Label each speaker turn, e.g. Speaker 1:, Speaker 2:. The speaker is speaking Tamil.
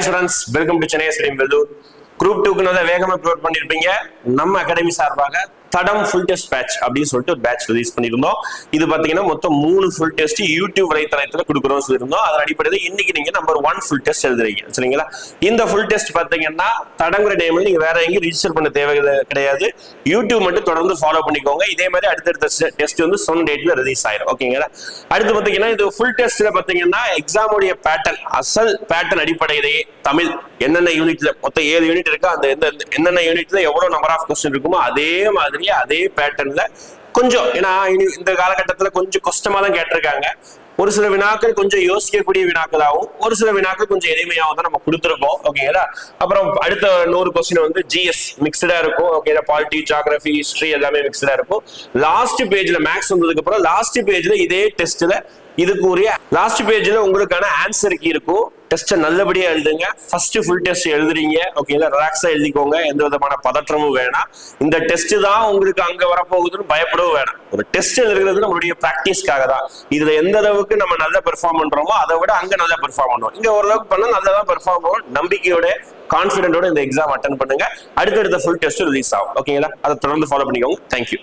Speaker 1: Hi students welcome to Chennai ஸ்ரீம் வெல்லூர் குரூப் டூக்கு நல்லா வேகமாக ப்ரிப்பேர் பண்ணிருப்பீங்க. நம்ம அகாடமி சார்பாக தடம் ஃபுல் டெஸ்ட் பேட்ச் அப்படின்னு சொல்லிட்டு ஒரு பேட்ச் ரிலீஸ் பண்ணியிருந்தோம். இது பாத்தீங்கன்னா மொத்தம் மூணு ஃபுல் டெஸ்ட் யூடியூப் வலைத்தளத்தில் கொடுக்குறோம் சொல்லியிருந்தோம். அதன் அடிப்படையில் இன்னைக்கு நீங்க நம்பர் ஒன் ஃபுல் டெஸ்ட் எழுதுறீங்க. சரிங்களா? இந்த ஃபுல் டெஸ்ட் பாத்தீங்கன்னா தடங்குற டைம்ல நீங்க வேற எங்கேயும் ரிஜிஸ்டர் பண்ண தேவை கிடையாது. யூடியூப் மட்டும் தொடர்ந்து ஃபாலோ பண்ணிக்கோங்க. இதே மாதிரி அடுத்தடுத்த டெஸ்ட் வந்து சொன்ன டேட்ல ரிலீஸ் ஆயிரும். ஓகேங்களா அடுத்து பாத்தீங்கன்னா இது ஃபுல் டெஸ்ட்ல பாத்தீங்கன்னா எக்ஸாமுடைய பேட்டர்ன் அசல் பேட்டர்ன் அடிப்படையிலேயே தமிழ் என்னென்ன யூனிட்ல மொத்தம் ஏழு யூனிட் இருக்கு அந்த எந்த என்னென்ன யூனிட்ல எவ்வளவு நம்பர் ஆஃப் கொஸ்டின் இருக்குமோ அதே மாதிரி மாதிரியே அதே பேட்டர்ன்ல கொஞ்சம் ஏன்னா இனி- இந்த காலகட்டத்துல கொஞ்சம் கஷ்டமா தான் கேட்டிருக்காங்க. ஒரு சில வினாக்கள் கொஞ்சம் யோசிக்கக்கூடிய வினாக்களாகவும் ஒரு சில வினாக்கள் கொஞ்சம் எளிமையாகவும் தான் நம்ம கொடுத்துருக்கோம். ஓகேங்களா அப்புறம் அடுத்த நூறு கொஸ்டின் வந்து ஜிஎஸ் மிக்சடா இருக்கும். ஓகேங்களா பாலிட்டி ஜியாகிரபி ஹிஸ்டரி எல்லாமே மிக்சடா இருக்கும். லாஸ்ட் பேஜ்ல மேக்ஸ் வந்ததுக்கு அப்புறம் லாஸ்ட் பேஜ்ல இதே டெஸ்ட்ல இதுக்கு உரிய லாஸ்ட் பேஜ்ல உங்களுக்கான ஆன்சர் இருக்கும். டெஸ்ட்டை நல்லபடியாக எழுதுங்க. ஃபர்ஸ்ட் ஃபுல் டெஸ்ட் எழுதுறீங்க. ஓகேங்களா ரிலாக்ஸாக எழுதிக்கோங்க. எந்த விதமான பதற்றமும் வேணாம். இந்த டெஸ்ட் தான் உங்களுக்கு அங்கே வரப்போகுதுன்னு பயப்படவும் வேணாம். ஒரு டெஸ்ட் எழுதுறது நம்மளுடைய ப்ராக்டிஸ்க்காக தான். இதில் எந்த அளவுக்கு நம்ம நல்லா பெர்ஃபார்ம் பண்ணுறோமோ அதை விட அங்கே நல்லா பெர்ஃபார்ம் பண்ணுவோம். இங்கே ஓரளவுக்கு பண்ணால் நல்லா தான் பெர்ஃபார்ம் பண்ணுவோம். நம்பிக்கையோட கான்ஃபிடென்ட்டோட இந்த எக்ஸாம் அட்டன் பண்ணுங்க. அடுத்தடுத்த ஃபுல் டெஸ்ட் ரிலீஸ் ஆகும். ஓகேங்களா அதை தொடர்ந்து ஃபாலோ பண்ணிக்கோங்க. தேங்க்யூ